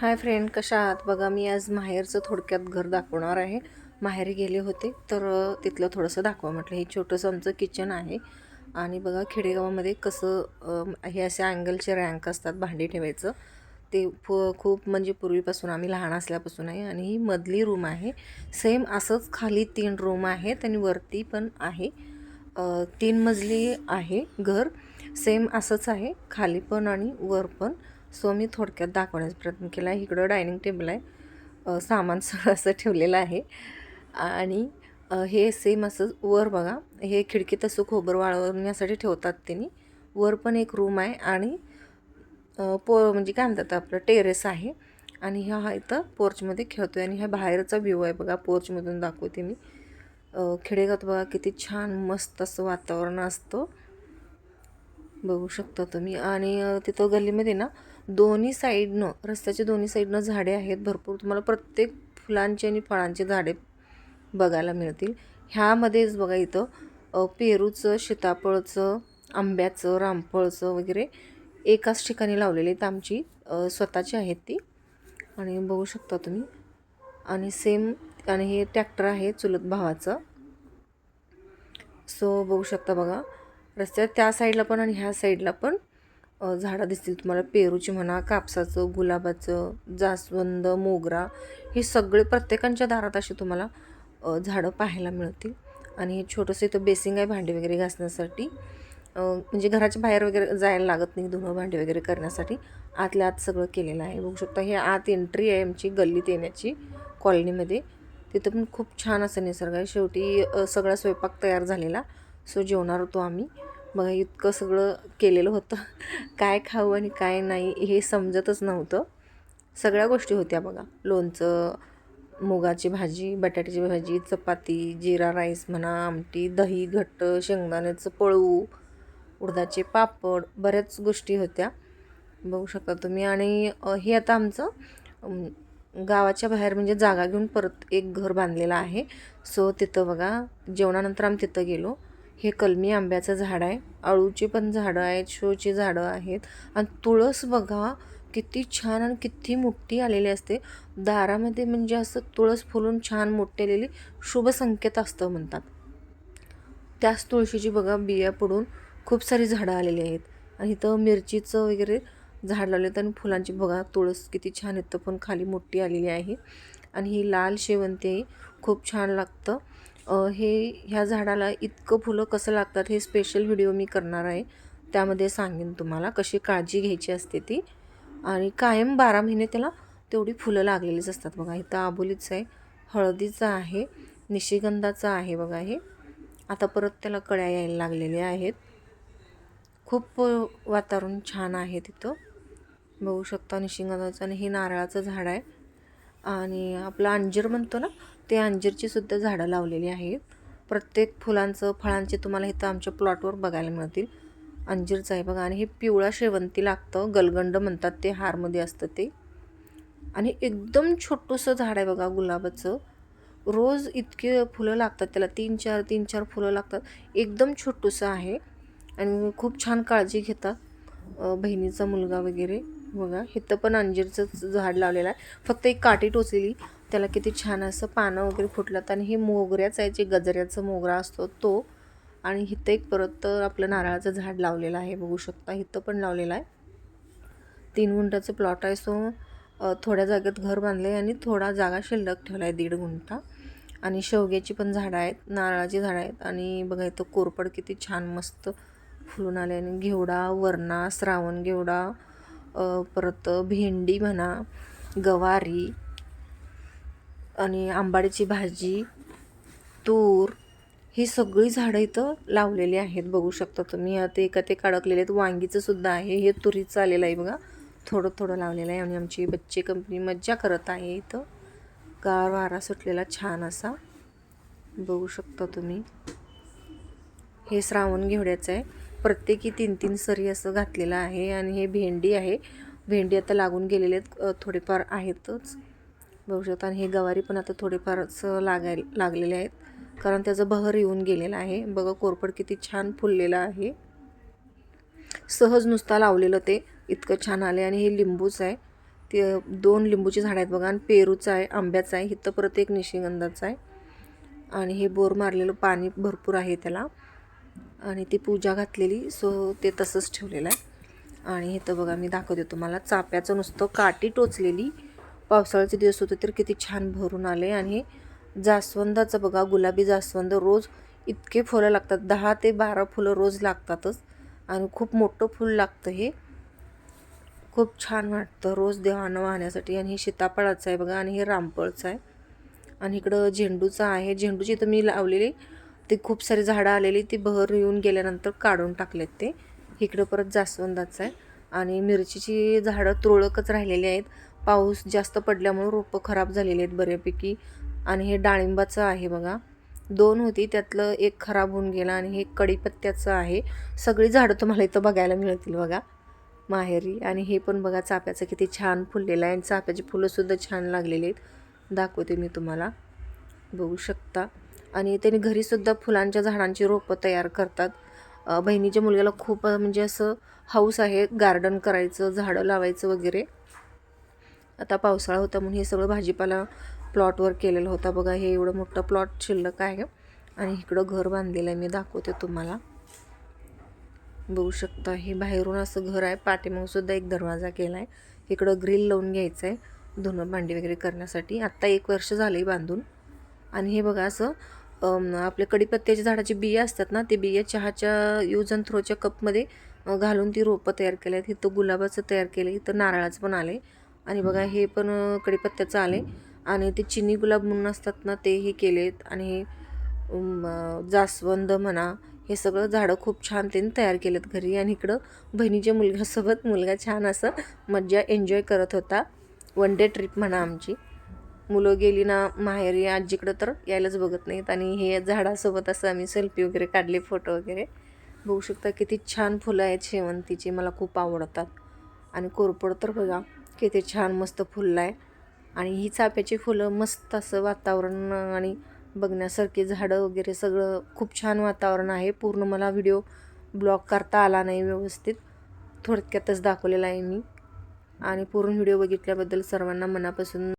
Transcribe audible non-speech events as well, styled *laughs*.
Hi friend कशा आहात? बघा मी आज माहेरचं थोडक्यात घर दाखवणार आहे. माहेरी गेले होते तर तिथलं थोडंसं दाखवा म्हटलं. हे छोटंसं आमचं किचन आहे. आणि बघा खेडेगावामध्ये कसं हे असे अँगलचे रँक असतात भांडी ठेवायचं. ते फ खूप म्हणजे पूर्वीपासून आम्ही लहान असल्यापासून आहे. आणि ही मधली रूम आहे. सेम असंच खाली तीन रूम आहेत आणि वरती पण आहे. तीन मजली आहे घर. सेम असंच आहे. खाली पण आणि वर पण. सो मी थोडक्यात दाखवण्याचा प्रयत्न केला. आहे इकडं डायनिंग टेबल आहे. सामान सगळं असं ठेवलेलं आहे. आणि हे सेम असं वर बघा. हे खिडकीत असं खोबर वाळवण्यासाठी ठेवतात त्यांनी. वर पण एक रूम आहे आणि पो म्हणजे काय म्हणतात आपलं टेरेस आहे. आणि ह्या हा इथं पोर्चमध्ये खेळतो आहे आणि ह्या बाहेरचा व्ह्यू आहे बघा. पोर्चमधून दाखवते मी. अ, खेडेगावात बघा किती छान मस्त असं वातावरण असतं. बघू शकता तुम्ही. आणि तिथं गल्लीमध्ये ना दोन्ही साईडनं रस्त्याच्या दोन्ही साईडनं झाडे आहेत भरपूर. तुम्हाला प्रत्येक फुलांची आणि फळांची झाडे बघायला मिळतील. ह्यामध्येच बघा इथं पेरूचं सीताफळचं आंब्याचं रामफळचं वगैरे एकाच ठिकाणी लावलेली आहेत आमची स्वतःची आहेत ती. आणि बघू शकता तुम्ही. आणि सेम आणि हे ट्रॅक्टर आहे चुलत भावाचं. सो बघू शकता बघा. रस्त्यात त्या साईडला पण आणि ह्या साईडला पण झाडं दिसतील तुम्हाला. पेरूची म्हणा कापसाचं गुलाबाचं जास्वंद मोगरा हे सगळे प्रत्येकांच्या दारात असे तुम्हाला झाडं पाहायला मिळतील. आणि हे छोटंसं इथं बेसिंग आहे भांडी वगैरे घासण्यासाठी. म्हणजे घराच्या बाहेर वगैरे जायला लागत नाही धुणं भांडी वगैरे करण्यासाठी. आतल्या आत सगळं केलेलं आहे. बघू शकता हे आत एंट्री आहे आमची गल्लीत येण्याची कॉलनीमध्ये तिथं पण खूप छान असं निसर्ग आहे. शेवटी सगळा स्वयंपाक तयार झालेला. सो जेवणार होतो आम्ही. मग इतकं सगळं केलेलं होतं. *laughs* काय खाऊ आणि काय नाही हे समजतच नव्हतं. सगळ्या गोष्टी होत्या बघा. लोणचं मुगाची भाजी बटाट्याची भाजी चपाती जिरा राईस म्हणा आमटी दही घट्ट शेंगदाण्याचं पळू उडदाचे पापड बऱ्याच गोष्टी होत्या. बघू शकता तुम्ही. आणि हे आता आमचं गावाच्या बाहेर म्हणजे जागा घेऊन परत एक घर बांधलेलं आहे. सो तिथं बघा जेवणानंतर आम्ही तिथं गेलो. हे कलमी आंब्याचं झाड आहे. अळूची पण झाडं आहेत शोची झाडं आहेत. आणि तुळस बघा किती छान आणि किती मोठी आलेली असते. दारामध्ये म्हणजे असं तुळस फुलून छान मोठेलेली आलेली असतं म्हणतात. त्याच तुळशीची बघा बिया पडून खूप सारी झाडं आलेली आहेत. आणि इथं मिरचीचं वगैरे झाड लावले आणि फुलांची बघा तुळस किती छान येतं पण खाली मोठी आलेली आहे. आणि ही लाल शेवंती खूप छान लागतं. हे ह्या झाडाला इतकं फुलं कसं लागतात हे स्पेशल व्हिडिओ मी करणार आहे. त्यामध्ये सांगेन तुम्हाला कशी काळजी घ्यायची असते ती. आणि कायम बारा महिने त्याला तेवढी फुलं लागलेलीच असतात. बघा इथं आबोलीचं आहे हळदीचं आहे निशिगंधाचं आहे बघा हे. आता परत त्याला कळ्या यायला लागलेल्या आहेत. खूप वातावरण छान आहे तिथं. बघू शकता निशिगंधाचं आणि हे नारळाचं झाड आहे. आणि आपलं अंजीर म्हणतो ना ते अंजीरची सुद्धा झाडं लावलेली आहेत. प्रत्येक फुलांचं फळांचे तुम्हाला इथं आमच्या प्लॉटवर बघायला मिळतील. अंजीरचं आहे बघा. आणि हे पिवळा शेवंती लागतं. गलगंड म्हणतात ते हारमध्ये असतं ते. आणि एकदम छोटंसं झाड आहे बघा गुलाबाचं. रोज इतके फुलं लागतात त्याला. तीन चार तीन चार फुलं लागतात. एकदम छोटंसं आहे. आणि खूप छान काळजी घेतात बहिणीचा मुलगा वगैरे. बघा इथं पण अंजीरचं झाड लावलेलं आहे. फक्त एक काठी टोचलेली. त्याला किती छान असं पानं वगैरे फुटलात आणि हे मोगऱ्याचं आहे जे गजऱ्याचा मोगरा असतो तो. आणि इथं एक परत आपलं नारळाचं झाड लावलेलं आहे बघू शकता. इथं पण लावलेलं आहे. तीन गुंठाचं प्लॉट आहे. सो थोड्या जागेत घर बांधलं आहे आणि थोडा जागा शिल्लक ठेवला आहे दीड गुंठा. आणि शेवग्याची पण झाडं आहेत नारळाची झाडं आहेत. आणि बघा इथं कोरपड किती छान मस्त फुलून आले आणि घेवडा वरणा श्रावण घेवडा परत भेंडी म्हणा गवारी आणि आंबाडीची भाजी तूर ही सगळी झाडं इथं लावलेली आहेत. बघू शकता तुम्ही आता एका ते अडकलेले आहेत. वांगीचं सुद्धा आहे. हे तुरीचं आलेलं आहे बघा. थोडं थोडं लावलेलं आहे आणि आमची बच्चे कंपनी मज्जा करत आहे इथं. गार वारा सुटलेला छान असा. बघू शकता तुम्ही. हे श्रावण घेवड्याचं आहे. प्रत्येकी तीन तीन सरी असं घातलेलं आहे आणि हे भेंडी आहे. भेंडी आता लागून गेलेले आहेत. थोडेफार आहेतच. बघू शकता आणि हे गवारी पण आता थोडेफारच लागाय लागलेले आहेत. कारण त्याचं बहर येऊन गेलेलं आहे. बघा कोरपड किती छान फुललेलं आहे. सहज नुसता लावलेलं ते. इतकं छान आले आणि हे लिंबूच आहे. ते दोन लिंबूची झाडं आहेत बघा. आणि पेरूचं आहे आंब्याचं आहे. इथं परत एक निशिगंधाचं आहे. आणि हे बोर मारलेलं पाणी भरपूर आहे त्याला. आणि ती पूजा घातलेली सो ते तसंच ठेवलेलं आहे. आणि इथं बघा मी दाखवते तुम्हाला. चाप्याचं नुसतं काठी टोचलेली. पावसाळ्याचे दिवस होते तर किती छान भरून आले. आणि जास्वंदाचं बघा गुलाबी जास्वंद रोज इतके फुलं लागतात. दहा ते बारा फुलं रोज लागतातच. आणि खूप मोठं फूल लागतं हे. खूप छान वाटतं रोज देवानं वाहण्यासाठी. आणि हे सीताफळाचं आहे बघा आणि हे रामफळचं आहे. आणि इकडं झेंडूचं आहे. झेंडूची तर मी लावलेली. ते खूप सारी झाडं आलेली. ती बहर येऊन गेल्यानंतर काढून टाकलेत ते. इकडं परत जास्वंदाचं आहे. आणि मिरचीची झाडं तुरळकच राहिलेली आहेत. पाऊस जास्त पडल्यामुळे रोपं खराब झालेली आहेत बऱ्यापैकी. आणि हे डाळिंबाचं आहे बघा. दोन होती त्यातलं एक खराब होऊन गेला आणि हे कढीपत्त्याचं आहे. सगळी झाडं तुम्हाला इथं बघायला मिळतील बघा. माहेरी. आणि हे पण बघा चाफ्याचं किती छान फुललेलं आहे आणि चाफ्याची फुलंसुद्धा छान लागलेली आहेत. दाखवते मी तुम्हाला. बघू शकता. आणि त्यांनी घरीसुद्धा फुलांच्या झाडांची रोपं तयार करतात. बहिणीच्या मुलग्याला खूप म्हणजे असं हाऊस आहे गार्डन करायचं झाडं लावायचं वगैरे. आता पावसाळा होता म्हणून हे सगळं भाजीपाला प्लॉटवर केलेलं होता. बघा हे एवढं मोठं प्लॉट शिल्लक आहे. आणि इकडं घर बांधलेलं आहे. मी दाखवते तुम्हाला. बघू शकता हे बाहेरून असं घर आहे. पाठीमागं सुद्धा एक दरवाजा केला आहे इकडं ग्रिल लावून घ्यायचं आहे धुणं भांडी वगैरे करण्यासाठी. आत्ता एक वर्ष झालं आहे बांधून. आणि हे बघा असं आपल्या कडीपत्त्याच्या झाडाची बिया असतात ना ते बिया चहाच्या यूज अँड थ्रोच्या कपमध्ये घालून ती रोपं तयार केली आहेत इथं गुलाबाचं तयार केलं इथं नारळाचं पण आलं आणि बघा हे पण कडीपत्त्याचं आले आणि ते चिनी गुलाब म्हणून असतात ना ते हे केलेत. आणि हे जास्वंद म्हणा हे सगळं झाडं खूप छान त्यांनी तयार केलेत घरी. आणि इकडं बहिणीच्या मुलग्यासोबत मुलगा छान असं मज्जा एन्जॉय करत होता. वन डे ट्रिप म्हणा आमची. मुलं गेली ना माहेरी आजीकडं तर यायलाच बघत नाहीत. आणि हे झाडासोबत असं आम्ही सेल्फी वगैरे काढले फोटो वगैरे. बघू शकता किती छान फुलं आहेत शेवंतीची मला खूप आवडतात. आणि कोरपड तर बघा किती छान मस्त फुललं आहे आणि ही चाफ्याची फुलं मस्त असं वातावरण आणि बघण्यासारखी झाडं वगैरे सगळं खूप छान वातावरण आहे. पूर्ण मला व्हिडिओ ब्लॉग करता आला नाही व्यवस्थित. थोडक्यातच दाखवलेला आहे मी. आणि पूर्ण व्हिडिओ बघितल्याबद्दल सर्वांना मनापासून